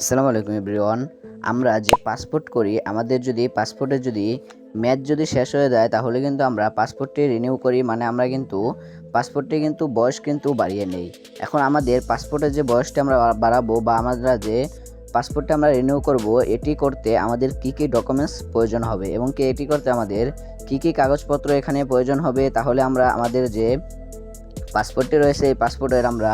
আসসালামু আলাইকুম এভরিওয়ান। আমরা যে পাসপোর্ট করি, আমাদের যদি পাসপোর্টে যদি ম্যাচ যদি শেষ হয়ে যায়, তাহলে কিন্তু আমরা পাসপোর্টটি রিনিউ করি। মানে আমরা কিন্তু পাসপোর্টটি কিন্তু বয়স কিন্তু বাড়িয়ে নেই। এখন আমাদের পাসপোর্টের যে বয়সটা আমরা বাড়াবো বা আমরা যে পাসপোর্টটা আমরা রিনিউ করব, এটি করতে আমাদের কি কি ডকুমেন্টস প্রয়োজন হবে এবং কি এটি করতে আমাদের কি কি কাগজপত্র এখানে প্রয়োজন হবে, তাহলে আমরা আমাদের যে পাসপোর্টটি রয়েছে, এই পাসপোর্টের আমরা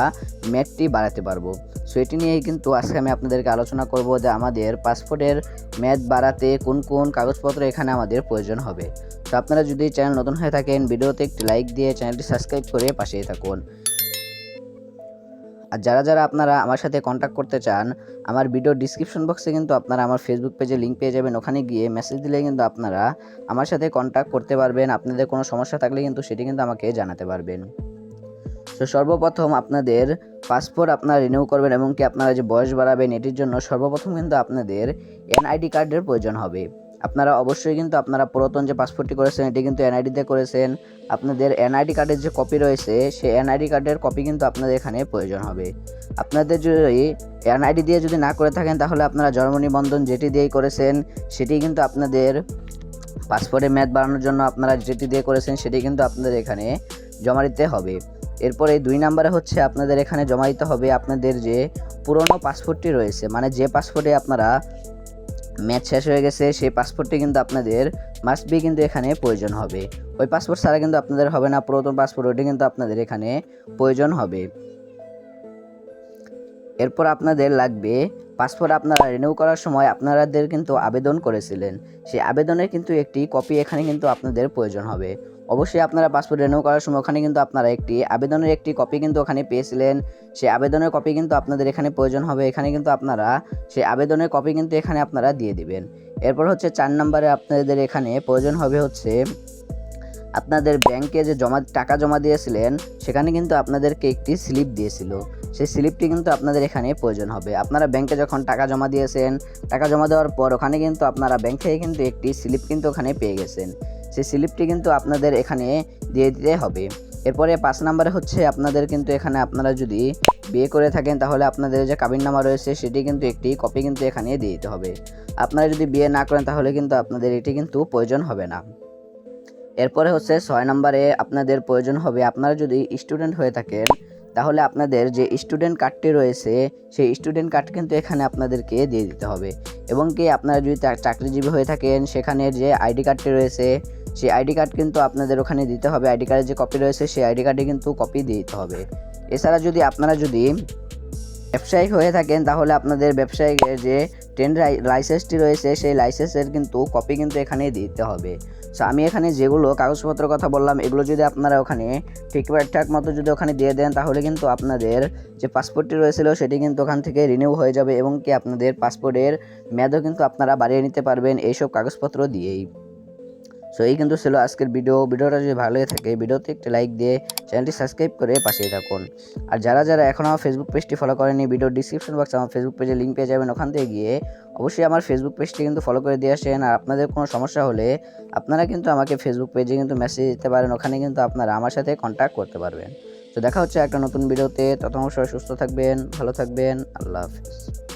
ম্যাটটি বাড়াতে পারব। সো এটি নিয়েই কিন্তু আজকে আমি আপনাদেরকে আলোচনা করব যে আমাদের পাসপোর্টের ম্যাথ বাড়াতে কোন কোন কাগজপত্র এখানে আমাদের প্রয়োজন হবে। তো আপনারা যদি চ্যানেল নতুন হয়ে থাকেন, ভিডিওতে একটি লাইক দিয়ে চ্যানেলটি সাবস্ক্রাইব করে পাশেই থাকুন। আর যারা যারা আপনারা আমার সাথে কন্ট্যাক্ট করতে চান, আমার ভিডিও ডিসক্রিপশন বক্সে কিন্তু আপনারা আমার ফেসবুক পেজে লিঙ্ক পেয়ে যাবেন। ওখানে গিয়ে মেসেজ দিলে কিন্তু আপনারা আমার সাথে কন্ট্যাক্ট করতে পারবেন। আপনাদের কোনো সমস্যা থাকলে কিন্তু সেটি কিন্তু আমাকে জানাতে পারবেন। তো সর্বপ্রথম আপনাদের পাসপোর্ট আপনারা রিনিউ করবেন এবং কি আপনারা যে বয়স বাড়াবেন, এটির জন্য সর্বপ্রথম কিন্তু আপনাদের এনআইডি কার্ডের প্রয়োজন হবে। আপনারা অবশ্যই কিন্তু আপনারা পুরাতন যে পাসপোর্টটি করেছেন, এটি কিন্তু এনআইডিতে করেছেন। আপনাদের এনআইডি কার্ডের যে কপি রয়েছে, সেই এনআইডি কার্ডের কপি কিন্তু আপনাদের এখানে প্রয়োজন হবে। আপনাদের যদি এনআইডি দিয়ে যদি না করে থাকেন, তাহলে আপনারা জন্ম নিবন্ধন যেটি দিয়েই করেছেন, সেটি কিন্তু আপনাদের পাসপোর্টে ম্যাথ বাড়ানোর জন্য আপনারা যেটি দিয়ে করেছেন, সেটি কিন্তু আপনাদের এখানে জমা দিতে হবে। এরপরে দুই নাম্বারে হচ্ছে আপনাদের এখানে জমা দিতে হবে আপনাদের যে পুরনো পাসপোর্টটি রয়েছে মানে যে পাসপোর্টে আপনারা ম্যাচ শেষ হয়ে গেছে, সেই পাসপোর্টটি কিন্তু আপনাদের মাস্ট বি কিন্তু এখানে প্রয়োজন হবে। ওই পাসপোর্ট ছাড়া কিন্তু আপনাদের হবে না, পুরাতন পাসপোর্ট, ওইটি কিন্তু আপনাদের এখানে প্রয়োজন হবে। এরপর আপনাদের লাগবে পাসপোর্ট আপনারা রিনিউ করার সময় আপনাদের কিন্তু আবেদন করেছিলেন। সেই আবেদনের কিন্তু একটি কপি এখানে কিন্তু আপনাদের প্রয়োজন হবে। অবশ্যই আপনারা পাসপোর্ট রিনিউ করার সময় ওখানে কিন্তু আপনারা একটি আবেদনের একটি কপি কিন্তু ওখানে পেয়েছিলেন। সেই আবেদনের কপি কিন্তু আপনাদের এখানে প্রয়োজন হবে। এখানে কিন্তু আপনারা সেই আবেদনের কপি কিন্তু এখানে আপনারা দিয়ে দিবেন। এরপর হচ্ছে চার নম্বরে আপনাদের এখানে প্রয়োজন হবে হচ্ছে আপনাদের ব্যাংকে যে জমা, টাকা জমা দিয়েছিলেন, সেখানে কিন্তু আপনাদেরকে একটি স্লিপ দিয়েছিল। সেই স্লিপটি কিন্তু আপনাদের এখানে প্রয়োজন হবে। আপনারা ব্যাংকে যখন টাকা জমা দিয়েছেন, টাকা জমা দেওয়ার পর ওখানে কিন্তু আপনারা ব্যাংক থেকে কিন্তু একটি স্লিপ কিন্তু ওখানে পেয়ে গেছেন। সেই স্লিপটি কিন্তু আপনাদের এখানে দিয়ে দিতে হবে। এরপরে পাঁচ নাম্বারে হচ্ছে আপনাদের কিন্তু এখানে আপনারা যদি বিয়ে করে থাকেন, তাহলে আপনাদের যে কাবিন কাবিননামা রয়েছে, সেটি কিন্তু একটি কপি কিন্তু এখানে দিয়ে দিতে হবে। আপনারা যদি বিয়ে না করেন, তাহলে কিন্তু আপনাদের এটি কিন্তু প্রয়োজন হবে না। এরপরে হচ্ছে ছয় নম্বরে আপনাদের প্রয়োজন হবে, আপনারা যদি স্টুডেন্ট হয়ে থাকেন তাহলে আপনাদের যে স্টুডেন্ট কার্ডটি রয়েছে, সেই স্টুডেন্ট কার্ড কিন্তু এখানে আপনাদেরকে দিয়ে দিতে হবে। এবং কি আপনারা যদি চাকরিজীবী হয়ে থাকেন সেখানের যে আইডি কার্ডটি রয়েছে, সেই আইডি কার্ড কিন্তু আপনাদের ওখানে দিতে হবে। আইডি কার্ডের যে কপি রয়েছে, সেই আইডি কার্ডে কিন্তু কপি দিয়ে দিতে হবে। এছাড়া যদি আপনারা যদি ব্যবসায়িক হয়ে থাকেন, তাহলে আপনাদের ব্যবসায়িকের যে ট্রেন লাইসেন্সটি রয়েছে, সেই লাইসেন্সের কিন্তু কপি কিন্তু এখানে দিতে হবে। সো আমি এখানে যেগুলো কাগজপত্র কথা বললাম, এগুলো যদি আপনারা ওখানে ঠিকঠাক মতো যদি ওখানে দিয়ে দেন, তাহলে কিন্তু আপনাদের যে পাসপোর্টটি রয়েছিল, সেটি কিন্তু ওখান থেকে রিনিউ হয়ে যাবে এবং কি আপনাদের পাসপোর্টের মেয়াদও কিন্তু আপনারা বাড়িয়ে নিতে পারবেন, এইসব কাগজপত্র দিয়েই। সো এই কিন্তু ছিল আজকের ভিডিও ভিডিওটা যদি ভালো লেগে থাকে ভিডিওতে একটি লাইক দিয়ে চ্যানেলটি সাবস্ক্রাইব করে পাশেই থাকুন। আর যারা যারা এখনও আমার ফেসবুক পেজটি ফলো করেনি ভিডিও ডিসক্রিপশন বক্সে আমার ফেসবুক পেজে লিঙ্ক পেয়ে যাবেন। ওখান থেকে গিয়ে অবশ্যই আমার ফেসবুক পেজটি কিন্তু ফলো করে দিয়ে আসেন। আর আপনাদের কোনো সমস্যা হলে আপনারা কিন্তু আমাকে ফেসবুক পেজে কিন্তু মেসেজ দিতে পারেন। ওখানে কিন্তু আপনারা আমার সাথে কন্ট্যাক্ট করতে পারবেন। তো দেখা হচ্ছে একটা নতুন ভিডিওতে ততক্ষণ সবাই সুস্থ থাকবেন, ভালো থাকবেন। আল্লাহ হাফিজ।